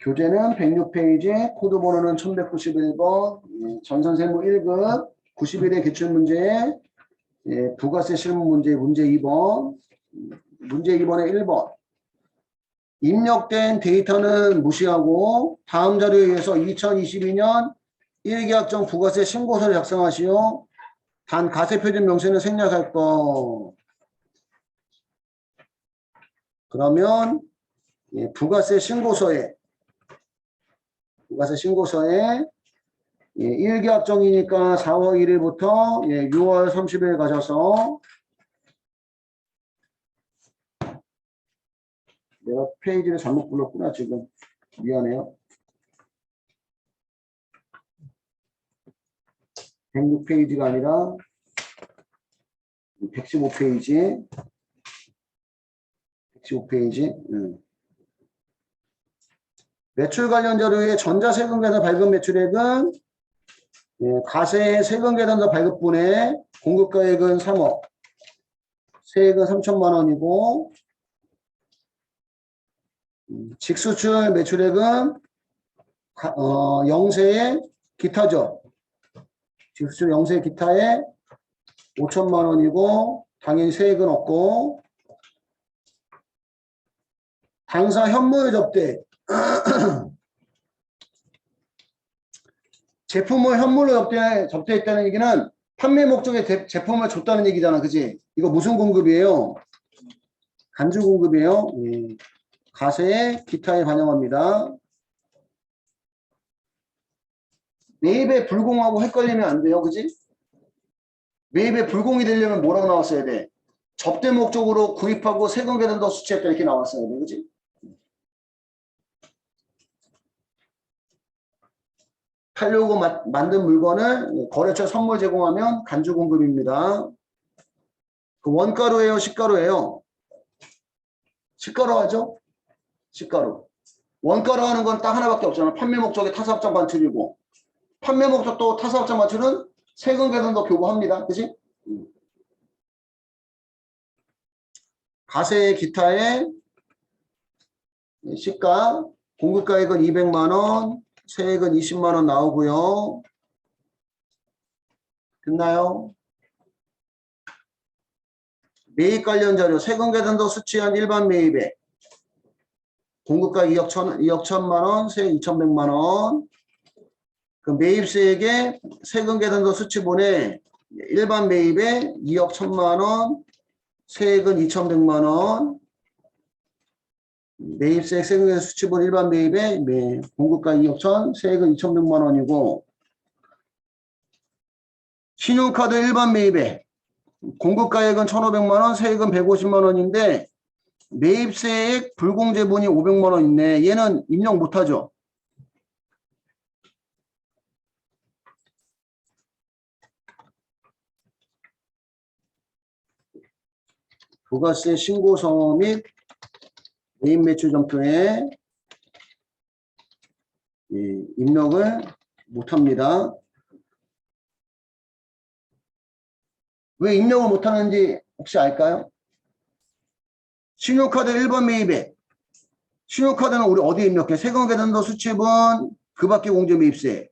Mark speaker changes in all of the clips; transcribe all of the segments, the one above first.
Speaker 1: 교재는 106페이지, 코드 번호는 1191번, 예, 전선생무 1급, 91의 기출문제, 예, 부가세 실무 문제, 문제 2번, 문제 2번에 1번. 입력된 데이터는 무시하고 다음 자료에 의해서 2022년 1계약정 부가세 신고서를 작성하시오. 단 가세 표준 명세는 생략할 거. 그러면 예, 부가세 신고서에 부가세 신고서에 예, 1계약정이니까 4월 1일부터 예, 6월 30일 가셔서. 내가 페이지를 잘못 불렀구나 지금. 미안해요. 106페이지가 아니라 115페이지. 115페이지. 음. 매출 관련 자료의 전자세금 계산 발급 매출액은 예, 가세 세금 계산서 발급분에 공급가액은 3억 세액은 3천만 원이고 음, 직수출 매출액은 가- 어, 영세의 기타죠. 직수출 영세 기타에 5천만 원이고 당연히 세액은 없고 당사 현물 접대 제품을 현물로 접대, 접대했다는 얘기는 판매 목적의 제- 제품을 줬다는 얘기잖아. 그지? 이거 무슨 공급이에요? 간주 공급이에요? 예. 가세에 기타에 반영합니다. 매입에 불공하고 헷갈리면 안 돼요. 그지? 매입에 불공이 되려면 뭐라고 나왔어야 돼? 접대 목적으로 구입하고 세금 계산도 수취했다. 이렇게 나왔어야 돼. 그지 팔려고 마- 만든 물건을 거래처 선물 제공하면 간주 공급입니다. 그 원가루예요, 식가루예요? 식가루 하죠? 식가루. 원가루 하는 건 딱 하나밖에 없잖아. 판매 목적의 타사업장 반출이고 판매 목적도 타사업장 반출은 세금 계산도 교부합니다. 그지? 음. 가세 기타의 시가 공급가액은 200만 원, 세액은 20만 원 나오고요. 됐나요? 매입 관련 자료 세금 계산도 수취한 일반 매입에 공급가 2억 천 2억 천만 원, 세액 2,100만 원. 그 매입세액에 세금 계산도 수취본에 일반 매입에 2억 천만 원, 세액은 2,100만 원. 매입세액 세금에서 수치본 일반 매입에 매, 공급가 2억 천, 세액은 2,100만 원이고 신용카드 일반 매입에 공급가액은 1,500만 원, 세액은 150만 원인데 매입세액 불공제분이 500만 원 있네. 얘는 입력 못하죠. 부가세 신고서 및 매입 매출 점표에 이 입력을 못합니다. 왜 입력을 못하는지 혹시 알까요? 신용카드 1번 매입에 신용카드는 우리 어디에 입력해? 세금계산도 수취분 그 밖에 공제 매입세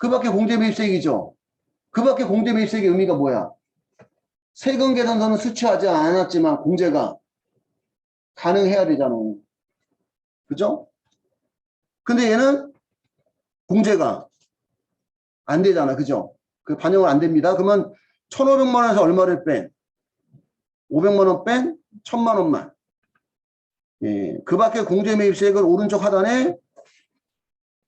Speaker 1: 그 밖에 공제 매입세액이죠. 그 밖에 공제 매입세액의 의미가 뭐야? 세금 계산서는 수취하지 않았지만 공제가 가능해야 되잖아. 그죠? 근데 얘는 공제가 안 되잖아. 그죠? 그 반영은 안 됩니다. 그러면 1,500만 원에서 얼마를 뺀? 500만 원 뺀? 1,000만 원만. 예, 그 밖에 공제 매입세액을 오른쪽 하단에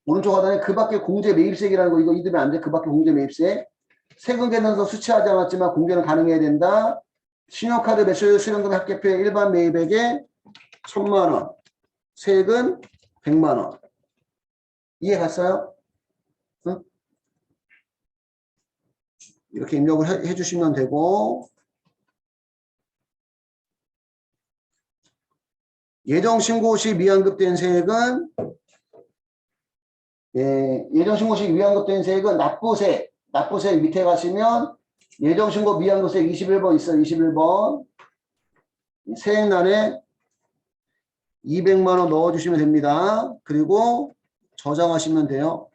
Speaker 1: 오른쪽 하단에 그 밖에 공제 매입세액이라는 거 이거 잊으면 안 돼. 그 밖에 공제 매입세액. 세금 계산서 수취하지 않았지만 공제는 가능해야 된다. 신용카드 매출 수령금 합계표 일반 매입액에 천만 원, 세액은 백만 원. 이해 갔어요? 응? 이렇게 입력을 해, 해주시면 되고 예정 신고 시 미환급된 세액은 예, 예정 신고 시 미환급된 세액은 납부세, 납부세 밑에 가시면 예정 신고 미환급세 21번 있어요. 21번 세액란에 200만 원 넣어주시면 됩니다. 그리고 저장하시면 돼요.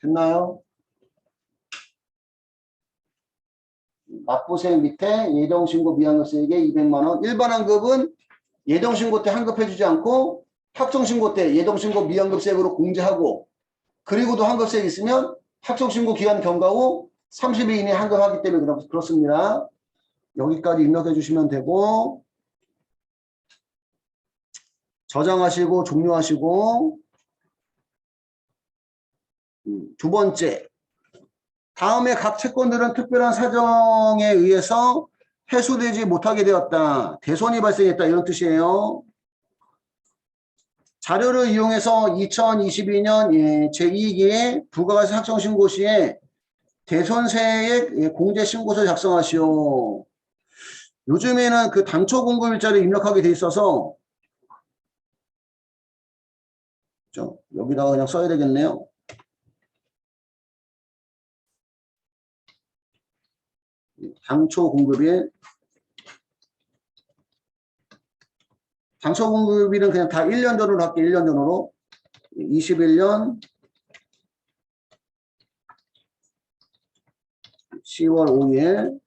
Speaker 1: 됐나요? 납부생 밑에 예정신고 미환급세액에 200만 원. 일반 환급은 예정신고 때 환급해주지 않고 학종신고 때 예정신고 미환급세액으로 공제하고 그리고도 환급세액 있으면 학종신고 기간 경과 후 30일 이내에 환급하기 때문에 그렇- 그렇습니다. 여기까지 입력해 주시면 되고 저장하시고 종료하시고 음, 두 번째 다음에 각 채권들은 특별한 사정에 의해서 해소되지 못하게 되었다. 대손이 발생했다. 이런 뜻이에요. 자료를 이용해서 2022년 예, 제2기의 부가가세 확정신고 시에 대손세액 예, 공제신고서 작성하시오. 요즘에는 그 당초 공급 일자를 입력하게 돼 있어서 저, 여기다가 그냥 써야 되겠네요. 당초 공급일 당초 공급일은 그냥 다 1년 전으로 할게요. 1년 전으로 21년 10월 5일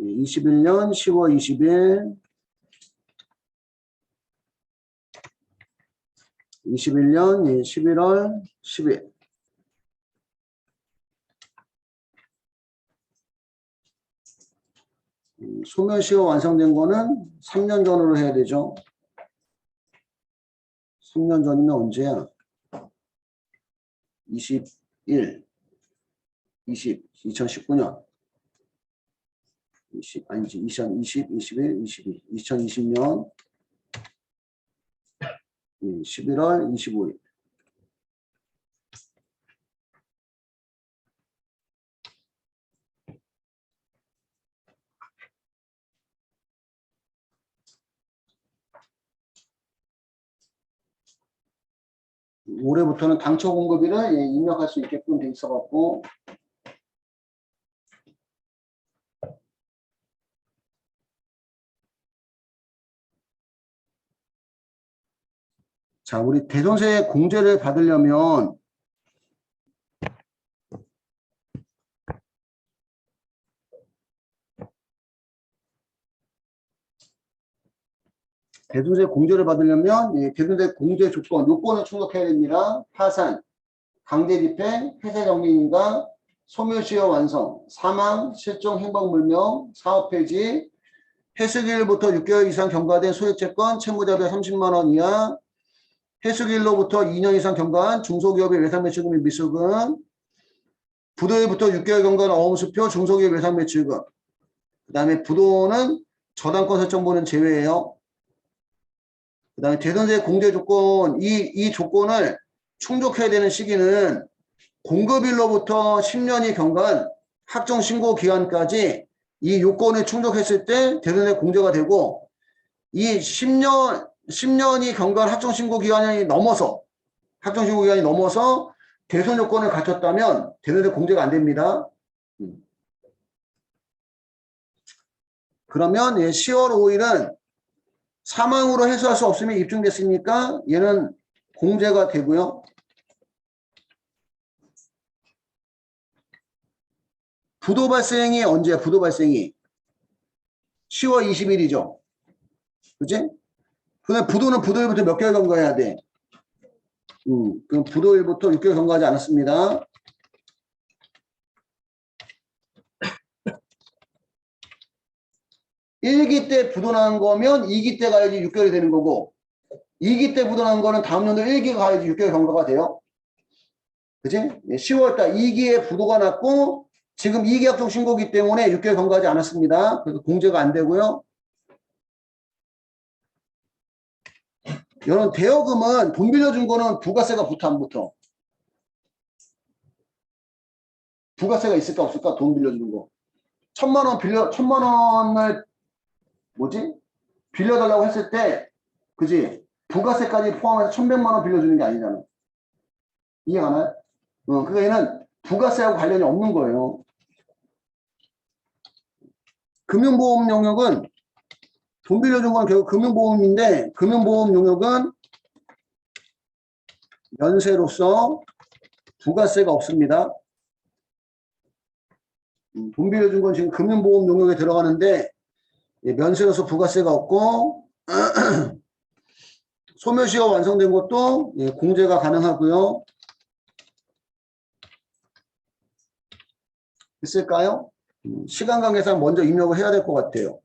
Speaker 1: 21년 10월 20일 21년 11월 10일 음, 소멸시효 완성된 거는 3년 전으로 해야 되죠. 3년 전이면 언제야? 21, 20, 2019년. 20, 아니지, 2020, 21, 22, 2020년 11월 25일. 올해부터는 당초 공급일을 예, 입력할 수 있게끔 돼 있어갖고 자, 우리 대손세 공제를 받으려면 대손세 공제를 받으려면 예, 대손세 공제 조건, 요건을 충족해야 됩니다. 파산, 강제 집행, 회사 정리인가, 소멸시효 완성, 사망, 실종, 행방불명, 사업 폐지, 해수기일부터 6개월 이상 경과된 소액채권, 채무자별 30만 원 이하, 해수기일로부터 2년 이상 경과한 중소기업의 외상 매출금 및 미수금, 부도일부터 6개월 경과한 어음수표 중소기업 외상 매출금, 그 다음에 부도는 저당권 설정보는 제외예요. 그 다음에 대선세 공제 조건, 이, 이 조건을 충족해야 되는 시기는 공급일로부터 10년이 경과한 확정 신고 기간까지 이 요건을 충족했을 때 대선세 공제가 되고 이 10년, 10년이 경과한 확정 신고 기간이 넘어서 확정 신고 기간이 넘어서 대선 요건을 갖췄다면 대선세 공제가 안 됩니다. 음. 그러면 예, 10월 5일은 사망으로 해소할 수 없으면 입증됐으니까 얘는 공제가 되고요. 부도 발생이 언제야? 부도 발생이 10월 20일이죠. 그지? 근데 부도는 부도일부터 몇 개월 경과해야 돼? 음, 그럼 부도일부터 6개월 경과하지 않았습니다. 일기때 부도 난 거면 2기 때 가야지 6개월이 되는 거고 2기 때 부도 난 거는 다음 연도 1기가 가야지 6개월 경과가 돼요. 그지? 10월달 2기에 부도가 났고 지금 2기 합종 신고기 때문에 6개월 경과하지 않았습니다. 그래서 공제가 안 되고요. 이런 대여금은 돈 빌려준 거는 부가세가 붙어 안 붙어? 부가세가 있을까 없을까? 돈 빌려주는 거. 천만 원 빌려, 천만 원을 뭐지? 빌려달라고 했을 때, 그지? 부가세까지 포함해서 1100만 원 빌려주는 게 아니잖아. 이해 가나요? 어, 그러니까 얘는 부가세하고 관련이 없는 거예요. 금융보험 영역은 건 결국 금융보험인데 금융보험 용역은 연세로서 부가세가 없습니다. 음, 돈 빌려준 건 지금 금융보험 용역에 들어가는데 예, 면세로서 부가세가 없고 소멸시효 완성된 것도 예, 공제가 가능하고요. 있을까요? 음, 시간 관계상 먼저 입력을 해야 될 것 같아요.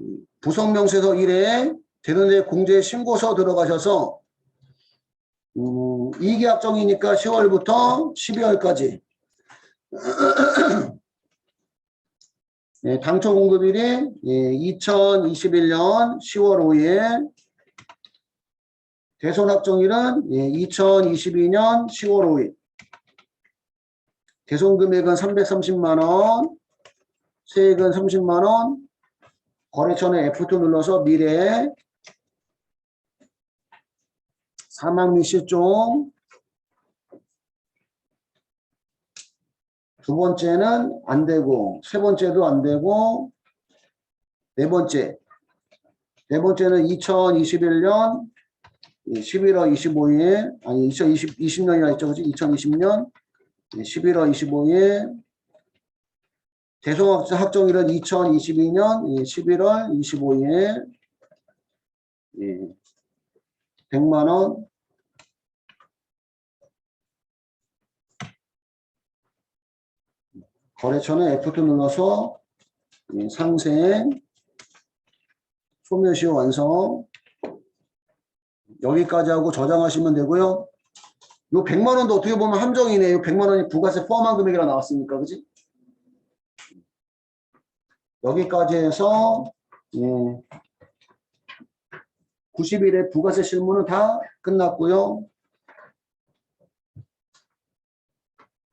Speaker 1: 음, 부속명세서 1회 되는데 공제 신고서 들어가셔서 음, 이계약정이니까 10월부터 12월까지. 예, 당초 공급일이 예, 2021년 10월 5일. 대손 확정일은 예, 2022년 10월 5일. 대손 금액은 330만 원, 세액은 30만 원, 거래처는 F2 눌러서 미래 사망 및 실종 두 번째는 안 되고 세 번째도 안 되고 네 번째. 네 번째는 2021년 11월 25일 아니 2020 20년이라 했죠 그지? 2020년 11월 25일 대송학자 학정일은 2022년 11월 25일 100만 원 거래처는 F2 눌러서 예, 상생 소멸시효 완성 여기까지 하고 저장하시면 되고요. 요 100만 원도 어떻게 보면 함정이네. 요 100만 원이 부가세 포함한 금액이라 나왔으니까 그지? 여기까지 해서 예, 90일의 부가세 실무는 다 끝났고요.